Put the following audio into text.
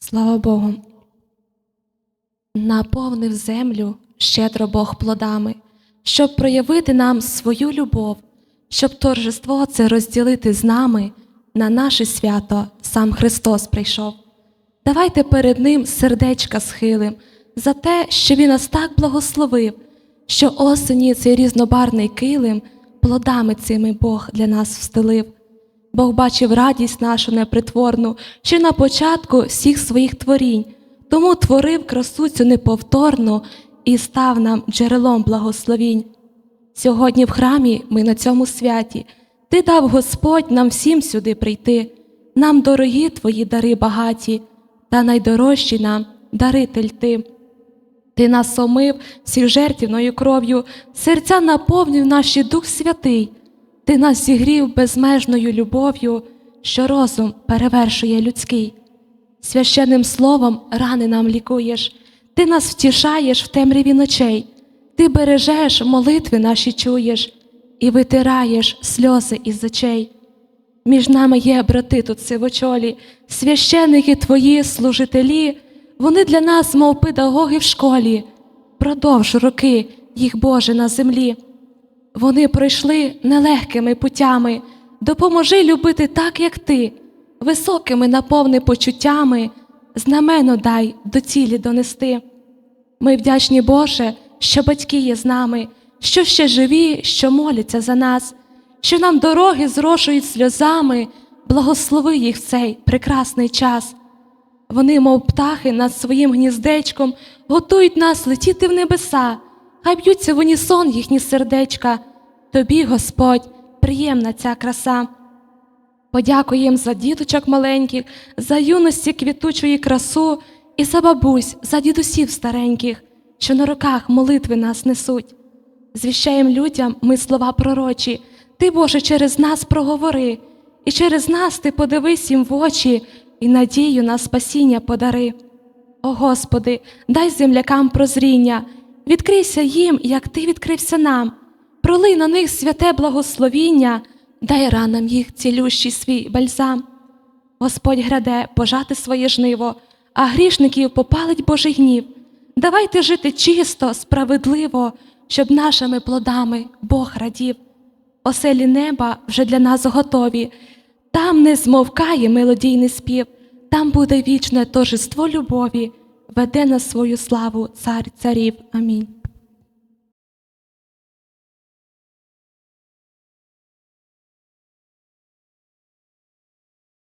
Слава Богу. Наповнив землю щедро Бог плодами, щоб проявити нам свою любов, щоб торжество це розділити з нами, на наше свято сам Христос прийшов. Давайте перед Ним сердечка схилим за те, що Він нас так благословив, що осені цей різнобарний килим плодами цими Бог для нас встелив. Бог бачив радість нашу непритворну ще на початку всіх своїх творінь, тому творив красу цю неповторну і став нам джерелом благословінь. Сьогодні в храмі ми на цьому святі. Ти дав Господь нам всім сюди прийти, нам дорогі твої дари багаті, та найдорожчі нам даритель ти. Ти нас омив всіх жертвною кров'ю, серця наповнив наші Дух Святий, Ти нас зігрів безмежною любов'ю, що розум перевершує людський. Священним словом рани нам лікуєш, ти нас втішаєш в темряві ночей, ти бережеш, молитви наші чуєш і витираєш сльози із очей. Між нами є брати тут сивочолі, священники твої, служителі, вони для нас, мов педагоги в школі, продовж роки їх Боже на землі. Вони пройшли нелегкими путями, допоможи любити так, як ти, високими наповни почуттями, знамено дай до цілі донести. Ми вдячні Боже, що батьки є з нами, що ще живі, що моляться за нас, що нам дороги зрошують сльозами, благослови їх в цей прекрасний час. Вони, мов птахи, над своїм гніздечком, готують нас летіти в небеса, хай б'ються в унісон їхні сердечка. Тобі, Господь, приємна ця краса. Подякуєм за діточок маленьких, за юності квітучої красу і за бабусь, за дідусів стареньких, що на руках молитви нас несуть. Звіщаєм людям ми слова пророчі, ти, Боже, через нас проговори, і через нас ти подивись їм в очі і надію на спасіння подари. О Господи, дай землякам прозріння, відкрийся їм, як Ти відкрився нам, пролий на них святе благословіння, дай ранам їх цілющий свій бальзам. Господь граде пожати своє жниво, а грішників попалить Божий гнів. Давайте жити чисто, справедливо, щоб нашими плодами Бог радів. Оселі неба вже для нас готові, там не змовкає мелодійний спів, там буде вічне торжество любові, веде на свою славу цар царів. Амінь.